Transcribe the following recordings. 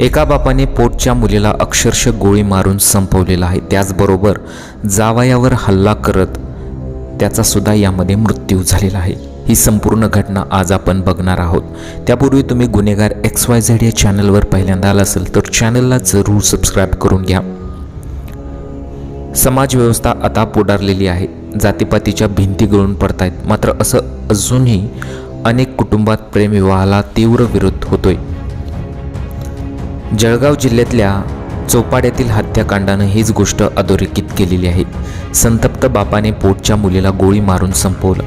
एका बापाने पोटच्या मुलीला अक्षरशः गोळी मारून संपवलेला आहे. त्याचबरोबर जावयावर हल्ला करत त्याचा सुद्धा यामध्ये मृत्यू झालेला आहे. ही संपूर्ण घटना आज आपण बघणार आहोत. त्यापूर्वी तुम्ही गुन्हेगार एक्स वाय झेड या चॅनलवर पहिल्यांदा आला असेल तर चॅनलला जरूर सबस्क्राईब करून घ्या. समाजव्यवस्था आता पुढारलेली आहे. जातीपातीच्या भिंती गळून पडतायत. मात्र असं अजूनही अनेक कुटुंबात प्रेमविवाहाला तीव्र विरोध होतोय. जळगाव जिल्ह्यातल्या चोपाड्यातील हत्याकांडानं हीच गोष्ट अधोरेखित केलेली आहे. संतप्त बापाने पोटच्या मुलीला गोळी मारून संपवलं.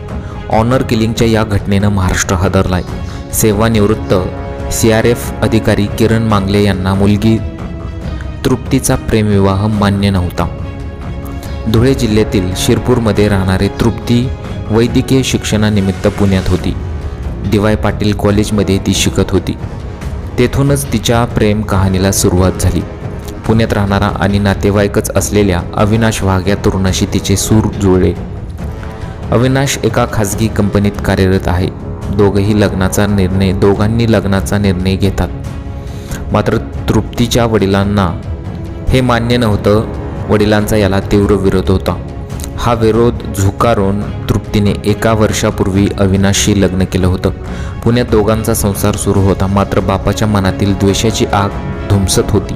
ऑनर किलिंगच्या या घटनेनं महाराष्ट्र हादरलाय. सेवानिवृत्त सी आर एफ अधिकारी किरण मांगले यांना मुलगी तृप्तीचा प्रेमविवाह मान्य नव्हता. धुळे जिल्ह्यातील शिरपूरमध्ये राहणारे तृप्ती वैद्यकीय शिक्षणानिमित्त पुण्यात होती. डी वाय पाटील कॉलेजमध्ये ती शिकत होती. तेथूनच तिच्या प्रेम कहाणीला सुरुवात झाली. पुण्यात राहणारा आणि नातेवाईकच असलेल्या अविनाश वाघ या तरुणाशी तिचे सूर जुळले. अविनाश एका खाजगी कंपनीत कार्यरत आहे. दोघंही लग्नाचा निर्णय दोघांनी लग्नाचा निर्णय घेतात. मात्र तृप्तीच्या वडिलांना हे मान्य नव्हतं. वडिलांचा याला तीव्र विरोध होता. हा विरोध झुकारून तिने एका वर्षापूर्वी अविनाशशी लग्न केलं होतं. पुण्यात दोघांचा संसार सुरू होता मात्र बापाच्या मनातील द्वेषाची आग धुमसत होती.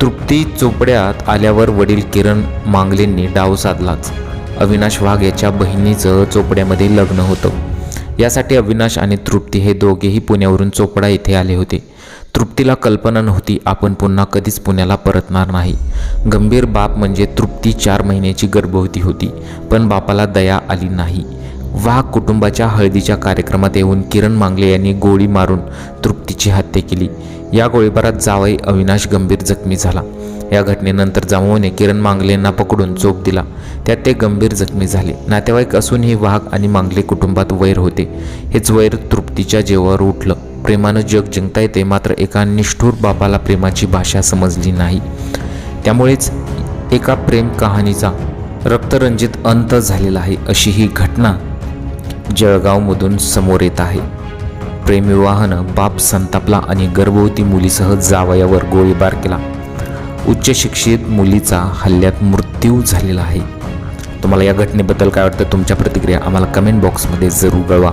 तृप्ती चोपड्यात आल्यावर वडील किरण मांगलेंनी डाव साधलाच. अविनाश वाघ याच्या बहिणीचं चोपड्यामध्ये लग्न होतं. यासाठी अविनाश आणि तृप्ती हे दोघेही पुण्यावरून चोपडा येथे आले होते. तृप्तीला कल्पना नव्हती. आपण पुन्हा कधीच पुण्याला परतणार नाही. गंभीर बाप म्हणजे तृप्ती चार महिन्याची गर्भवती होती पण बापाला दया आली नाही. वाघ कुटुंबाच्या हळदीच्या कार्यक्रमात येऊन किरण मांगले यांनी गोळी मारून तृप्तीची हत्या केली. या गोळीबारात जावई अविनाश गंभीर जखमी झाला. या घटनेनंतर जावईने किरण मांगलेंना पकडून चोप दिला. त्यात ते गंभीर जखमी झाले. नातेवाईक असूनही वाघ आणि मांगले कुटुंबात वैर होते. हेच वैर तृप्तीच्या जेवावर उठलं. प्रेमानं जग जिंकता येते मात्र एका निष्ठूर बापाला प्रेमाची भाषा समजली नाही. त्यामुळेच एका प्रेम कहाणीचा रक्तरंजित अंत झालेला आहे अशी ही घटना जळगावमधून समोर येत आहे. प्रेमविवाहानं बाप संतापला आणि गर्भवती मुलीसह जावयावर गोळीबार केला. उच्च शिक्षित मुलीचा हल्ल्यात मृत्यू झालेला आहे. तुम्हाला या घटनेबद्दल काय वाटतं? तुमच्या प्रतिक्रिया आम्हाला कमेंट बॉक्समध्ये जरूर कळवा.